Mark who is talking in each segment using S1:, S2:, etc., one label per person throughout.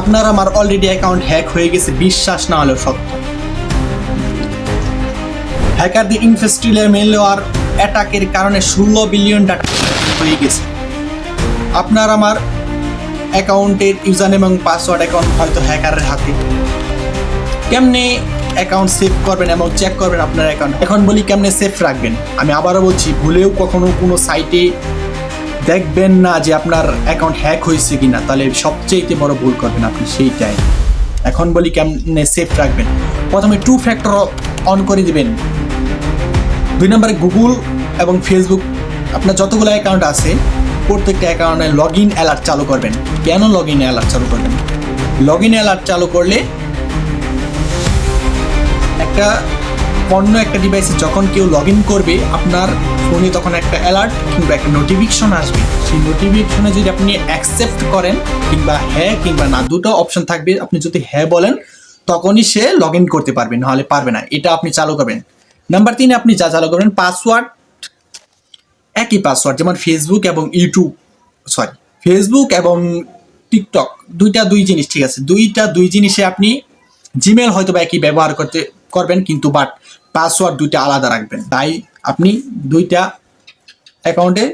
S1: আপনার আমার already account hack হয়ে গেছে, বিশ্বাস না হলেও সত্য। হ্যাকারদের ইনফেস্টিলে মেলোয়ার অ্যাটাকের কারণে ষোলো বিলিয়ন ডাটা হয়ে গেছে। আপনার আমার অ্যাকাউন্টের ইউজার এবং পাসওয়ার্ড অ্যাকাউন্ট হয়তো হ্যাকারের হাতে। কেমনে অ্যাকাউন্ট সেভ করবেন এবং চেক করবেন আপনার অ্যাকাউন্ট এখন বলি কেমনে সেফ রাখবেন? আমি আবারও বলছি, ভুলেও কখনো কোনো সাইটে দেখবেন না যে আপনার অ্যাকাউন্ট হ্যাক হয়েছে কিনা, তাহলে সবচেয়ে বড় ভুল করবেন আপনি সেইটাই। এখন বলি কেমনে সেফ রাখবেন। প্রথমে টু ফ্যাক্টর অন করে দিবেন। দুই নম্বরে গুগল এবং ফেসবুক আপনার যতগুলো অ্যাকাউন্ট আছে, প্রত্যেকটা অ্যাকাউন্টে লগ ইন অ্যালার্ট চালু করবেন। কেন লগ ইন অ্যালার্ট চালু করবেন? লগ ইন অ্যালার্ট চালু করলে একটা অন্য একটা ডিভাইসে যখন কেউ লগ ইন করবে, আপনার ফোনে তখন একটা অ্যালার্ট কিংবা একটা নোটিফিকেশন আসবে। সেই নোটিফিকেশনে যদি আপনি অ্যাকসেপ্ট করেন কিংবা হ্যাঁ কিংবা না, দুটো অপশন থাকবে। আপনি যদি হ্যাঁ বলেন, তখনই সে লগ ইন করতে পারবে, নাহলে পারবে না। এটা আপনি চালু করবেন। নাম্বার তিনে, আপনি যা চালু করবেন পাসওয়ার্ড একই পাসওয়ার্ড যেমন ফেসবুক এবং ইউটিউব সরি ফেসবুক এবং টিকটক দুইটা দুই জিনিস, ঠিক আছে? দুইটা দুই জিনিসে আপনি জিমেল হয়তো বা একই ব্যবহার করতে করবেন, কিন্তু বাট পাসওয়ার্ড দুইটা আলাদা রাখবেন। তাই আপনি দুইটা অ্যাকাউন্টে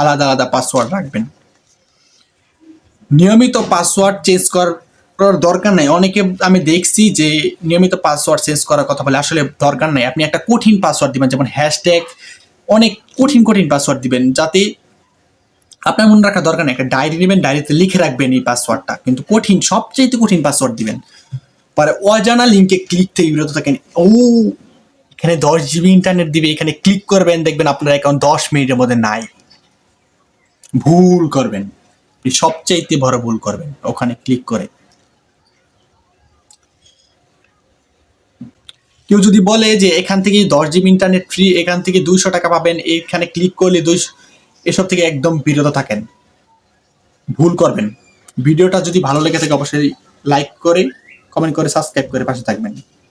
S1: আলাদা আলাদা পাসওয়ার্ড রাখবেন। নিয়মিত পাসওয়ার্ড চেঞ্জ করার দরকার নেই। অনেকে আমি দেখছি যে নিয়মিত পাসওয়ার্ড চেঞ্জ করার কথা বলে, আসলে দরকার নেই। আপনি একটা কঠিন পাসওয়ার্ড দিবেন, যেমন হ্যাশট্যাগ অনেক কঠিন কঠিন পাসওয়ার্ড দিবেন, যাতে আপনার মনে রাখা দরকার নেই। একটা ডায়েরি নেবেন ডায়েরিতে লিখে রাখবেন এই পাসওয়ার্ডটা কিন্তু কঠিন সবচেয়ে কঠিন পাসওয়ার্ড দিবেন। পরে অজানা লিঙ্কে ক্লিক থেকে বিরত থাকেন। ও, এখানে দশ জিবি ইন্টারনেট দিবে, এখানে ক্লিক করবেন, দেখবেন আপনার অ্যাকাউন্ট দশ মিনিটের মধ্যে নাই। ভুল করবেন। সবচাইতে বড় ভুল করবেন, ওখানে ক্লিক করে। কেউ যদি বলে যে এখান থেকে দশ জিবি ইন্টারনেট ফ্রি এখান থেকে দুইশো টাকা পাবেন, এখানে ক্লিক করলে দুইশো, এসব থেকে একদম বিরত থাকেন। ভুল করবেন। ভিডিওটা যদি ভালো লেগে থাকে, অবশ্যই লাইক করে কমেন্ট করে সাবস্ক্রাইব করে পাশে থাকবেন।